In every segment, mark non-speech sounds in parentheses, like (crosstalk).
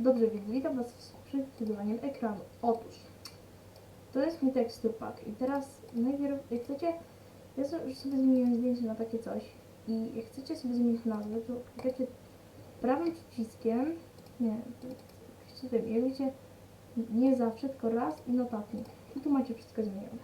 Dobrze, więc witam Was z przewidywaniem ekranu. Otóż, to jest mój tekstur pack i teraz najpierw, jak chcecie, ja sobie zmieniłem zdjęcie na takie coś i jak chcecie sobie zmienić nazwę, to klikacie prawym przyciskiem, nie, chcecie, jak wiecie, nie zawsze, tylko raz i notatnik. I tu macie wszystko zmienione.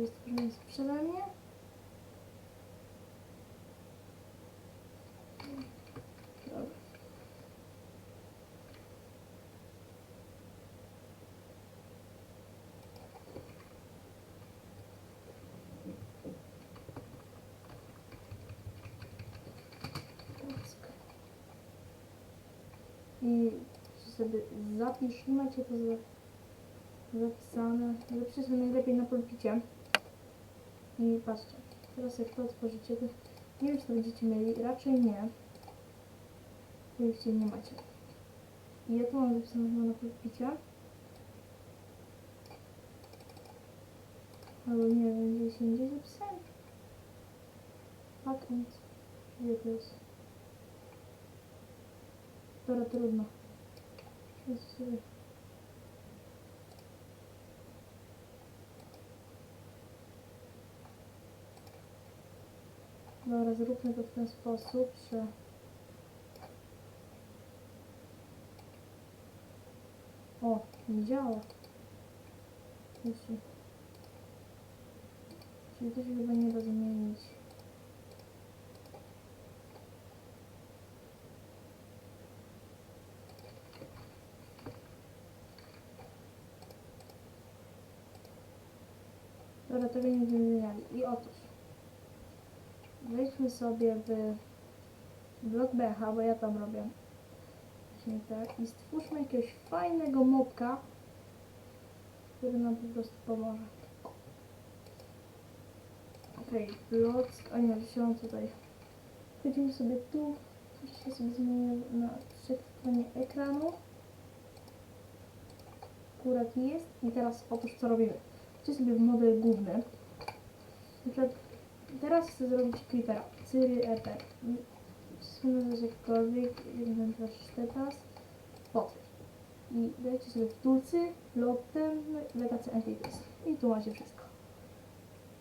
Jest przede mnie. I sobie zapisz, macie to za zapisane. Zapiszcie najlepiej na pulpicie. I patrzcie, teraz jak to otworzycie, to nie wiem, czy to będziecie mieli, raczej nie. Oczywiście nie macie. I ja tu mam zapisane chyba na pulpicie. Albo nie wiem, gdzieś indziej zapisałem. Patent. Gdzie to jest? Dobra, trudno. Jest sobie. Dobra, zróbmy to w ten sposób, że... O, nie działa. Jeszcze. Czyli to się chyba nie da zmienić. Dobra, tego nie zmieniali. I otóż. Wejdźmy sobie w blok BH, bo ja tam robię właśnie tak i stwórzmy jakiegoś fajnego mopka, który nam po prostu pomoże. Okej, blok, a nie, wziąłem tutaj. Wchodzimy sobie tu, jeszcze sobie zmienię na przetrwanie ekranu. Akurat jest i teraz otóż co robimy? Idźcie sobie w model główny. Na przykład Teraz chcę zrobić creepera. Cyry Eper. Chcę nazwać jakkolwiek. 1, 2, 3, 4 teraz. Potwierdź. I dajcie sobie w tulcy, lotem, legacy entities. I tu macie wszystko.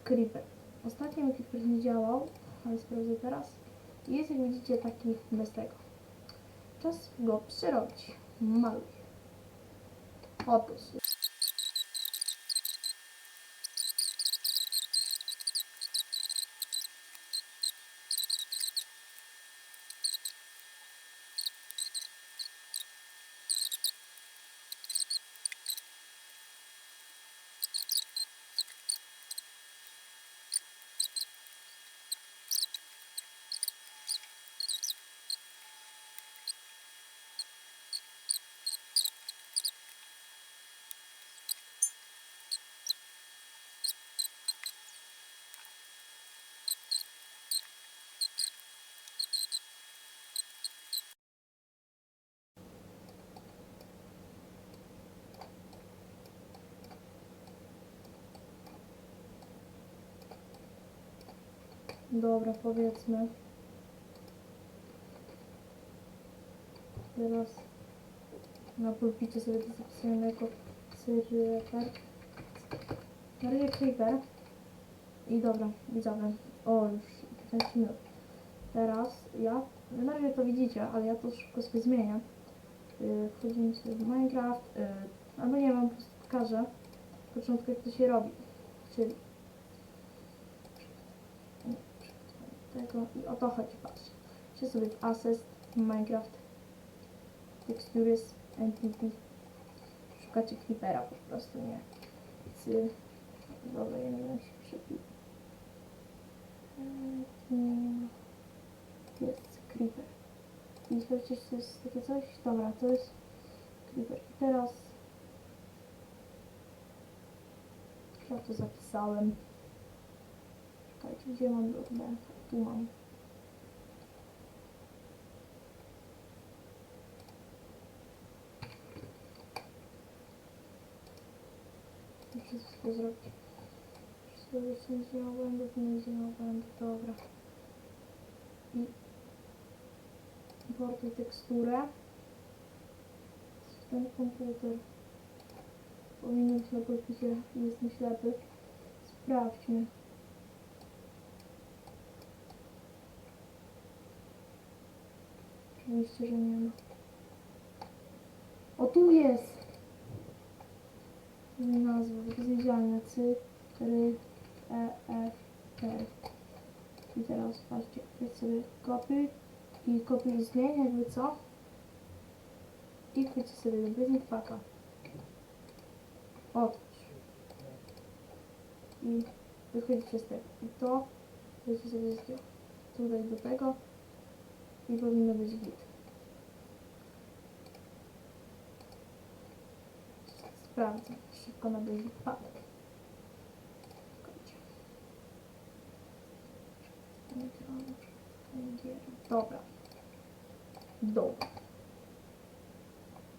Creeper. Ostatnio mi creeper nie działał, ale sprawdzę teraz. Jest jak widzicie taki bez tego. Czas go przerobić. Maluj. Otóż. Dobra, powiedzmy. Teraz na pulpicie sobie to zapisujemy jako cyryper. Maria Creeper. I dobra, widzowie. O, już 15 minut. Teraz ja, na razie to widzicie, ale ja to szybko sobie zmienię. Yy, wchodzimy sobie w Minecraft. Yy, albo nie prostu pokażę. W początku jak to się robi. Czyli tego i o to chodzi, patrzcie. Czy sobie w Assets, Minecraft, Textures, Entity, szukacie Creepera po prostu, nie? Cy, dobra, ja nie wiem, się przepił. Jest Creeper. I zobaczcie, czy to jest takie coś? Dobra, to jest Creeper. I teraz ja to zapisałem. Czekajcie, gdzie mam dokument? Wow. Muszę wszystko zrobić. Sobie nic nie obłędów, nic nie obłędów, dobra. I importuj teksturę. Ten komputer powinien być ślepy, jest ślepy. Sprawdźmy. Oczywiście, że nie ma. O, tu jest! Nazwa, widzialne. C, R, E, F, R. I teraz patrzcie, weź sobie kopiuj i kopiuj zmień, jakby co. I chwyćcie sobie do business packa. Otwórz. I wychodzicie z tego. I to weźcie sobie zdjąć. Tutaj do tego. I powinno być git. Sprawdzę. Szybko na pack. Czekajcie. Dobra. Dobra.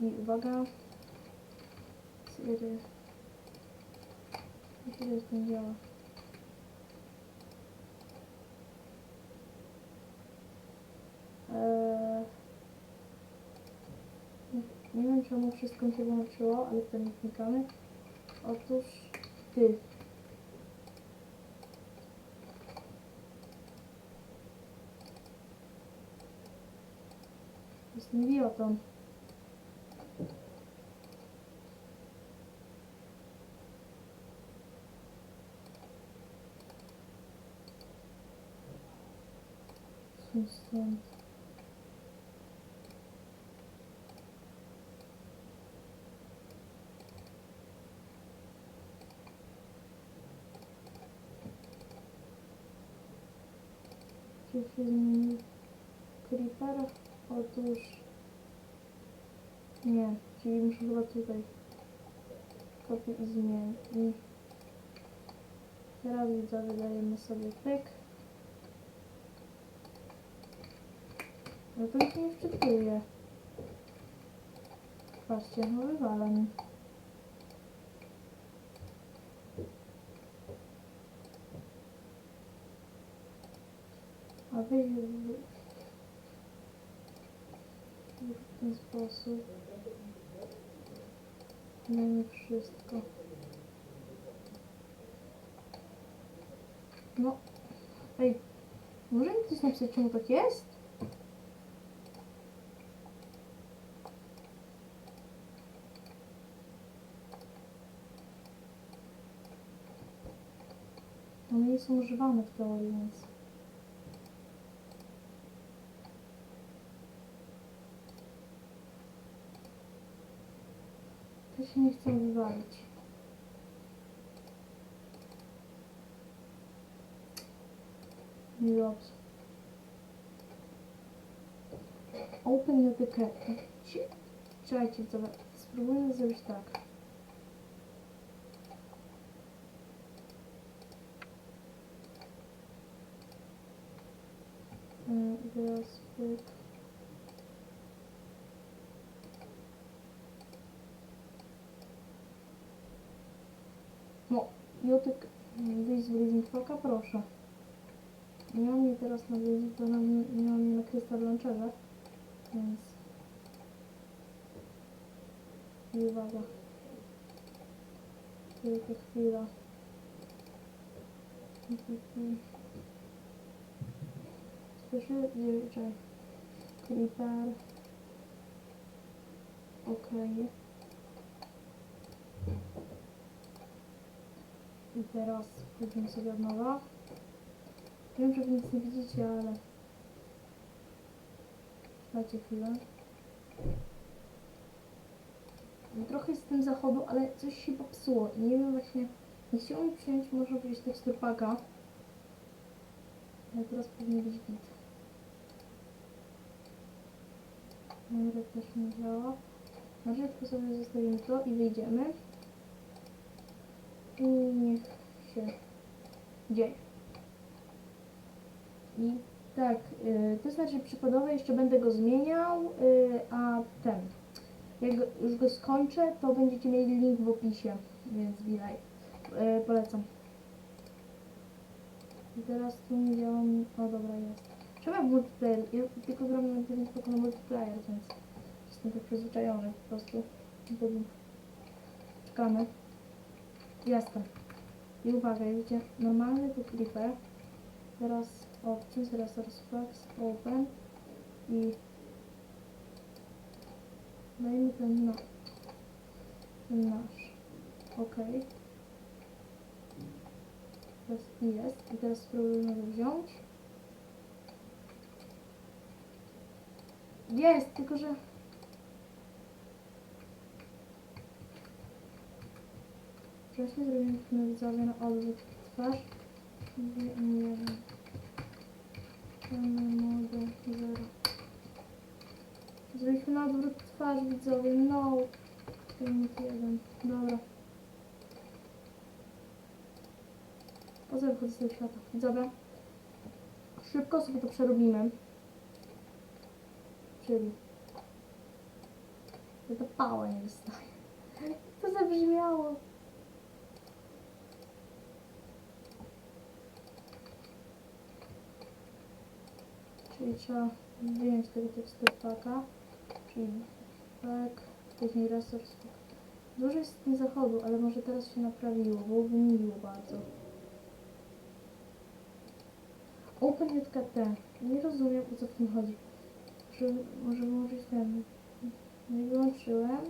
I uwaga. Syry. To nie działa. Nie, wiem czemu wszystko mi się włączyło, ale to nie. Otóż ty. Jestem idiotą. Stąd? Czy zmienił creeper? Otóż nie, czyli muszę chyba tutaj kopię i. I teraz widzowie dajemy sobie pyk. No to się nie wczytuje. Patrzcie, no wywala mi. A weź w ten sposób. Mamy wszystko. No. Ej, może mi ktoś napisać, czemu tak jest? One nie są używane w teorii, więc... To się nie chce wywalić. Niedobrze. Open your. Spróbujmy zrobić tak. Mm, i Teraz pyk. No, Jotek, wyjść z Blazing Foka, proszę. Nie mam mnie teraz na na, nie mam mnie na Crystal Launcherze, więc... I uwaga. Tylko chwila. Spieszy, czekaj. Creeper. Okej. I teraz wchodzimy sobie od nowa. Wiem, że wy nic nie widzicie, ale... Dajcie chwilę. No, Trochę z tym zachodu, ale coś się popsuło. Nie wiem właśnie... Nie chciało przyjąć, można powiedzieć, teksturpaka. Ale teraz powinien być git. Numer też nie działa. Na szybko sobie zostawimy to i wyjdziemy. I niech się dzieje. I tak, y, to znaczy przykładowo jeszcze będę go zmieniał, y, a ten, jak go- już go skończę, to będziecie mieli link w opisie, więc bilaj. e, polecam. I teraz tu nie działa. O dobra, jest. Trzeba multiplayer. Ja tylko gram na pewno tylko na multiplayer, więc jestem tak przyzwyczajony po prostu. Czekamy. Jestem. I uwaga, widzicie, normalny to creeper. Teraz options, resource packs, open i dajmy ten na ten nasz. Ok. Teraz jest. I teraz spróbujemy go wziąć. Jest, tylko że Wcześniej zrobiliśmy widzowie na odwrót twarz. Nie, wiem. Ten model 0. Zrobiliśmy na odwrót twarz widzowie. No. Filmik jeden. Dobra. Po co wychodzę z tego świata? Widzowie. Szybko sobie to przerobimy. Czyli. To pała nie wystaje. (laughs) To zabrzmiało. Czyli trzeba wyjąć tego tekstur paka, czyli tak, później pack. Dużo jest z tym zachodu, ale może teraz się naprawiło, byłoby miło bardzo. OpenJKT. Nie rozumiem o co w tym chodzi. Że, może wyłączyć ten. No i wyłączyłem.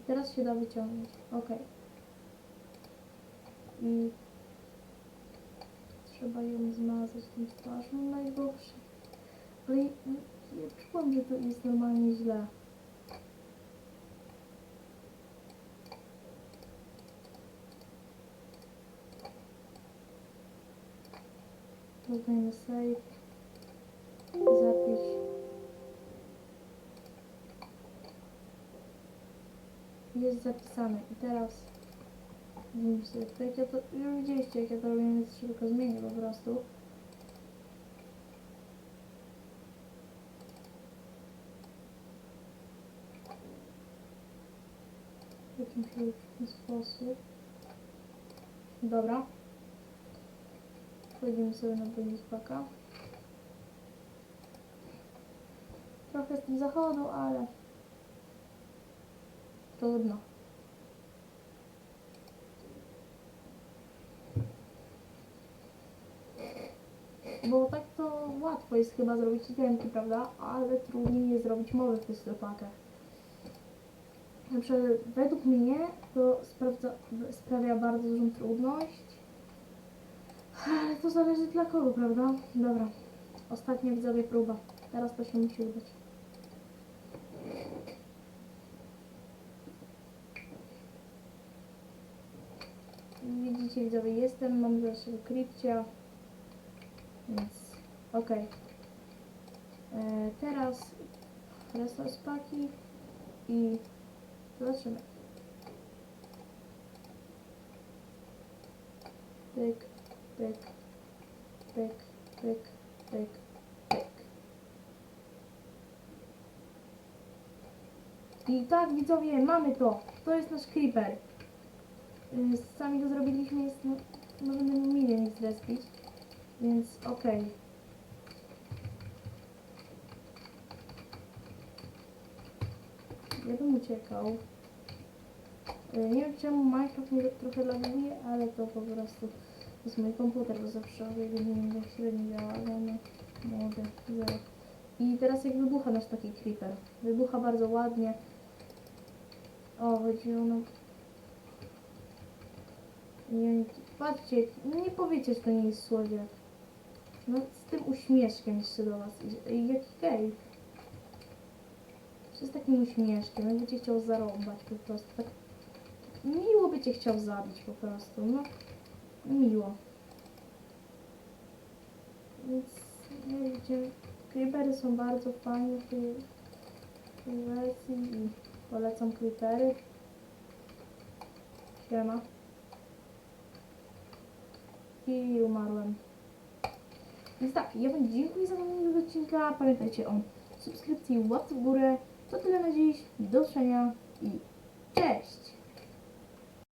I teraz się da wyciągnąć. Ok. I trzeba ją zmazać tym twarzą najgorsze. Ale ja, ja czułam, że to jest normalnie źle. Dodajmy save. Zapisz. Jest zapisane. I teraz Wiem sobie, to jak ja to, już widzieliście jak ja to robię, więc się tylko zmienię po prostu. W różny sposób. Dobra. Wchodzimy sobie na Bonispaka. Trochę z tym zachodu, ale trudno. Bo tak to łatwo jest chyba zrobić itemki, prawda? Ale trudniej jest zrobić mowy w tych sklepakach. Także według mnie to sprawdza, sprawia bardzo dużą trudność. Ale to zależy dla kogo, prawda? Dobra. Ostatnia widzowie próba. Teraz to się musi udać. Widzicie widzowie, jestem, mam naszego krypcia. Więc okej. E, Teraz resource paki i zobaczymy. Pyk, pyk, pyk, pyk, pyk. I tak widzowie, mamy to. To jest nasz creeper. Y, Sami go zrobiliśmy, jest, no, możemy milion ich zrespić. Więc okej. Ja uciekał. E, Nie wiem czemu Minecraft mnie trochę laguje, ale to po prostu to jest mój komputer, bo zawsze jego nie tak średnio działa, ale no, młody, zero. I teraz jak wybucha nasz taki creeper. Wybucha bardzo ładnie. O, chodziło no... Nie, patrzcie, nie powiecie, że to nie jest słodziak. No z tym uśmieszkiem jeszcze do was Jaki gej. Z takim uśmieszkiem, jakby cię chciał zarąbać po prostu. Tak miło by cię chciał zabić po prostu, no. Miło. Więc, nie wiecie, creepery są bardzo fajne w tej, wersji i polecam creepery. Siema. I umarłem. Więc tak, ja wam dziękuję za oglądanie odcinka. Pamiętajcie o subskrypcji, łapce w górę. To tyle na dziś. Do zobaczenia i cześć!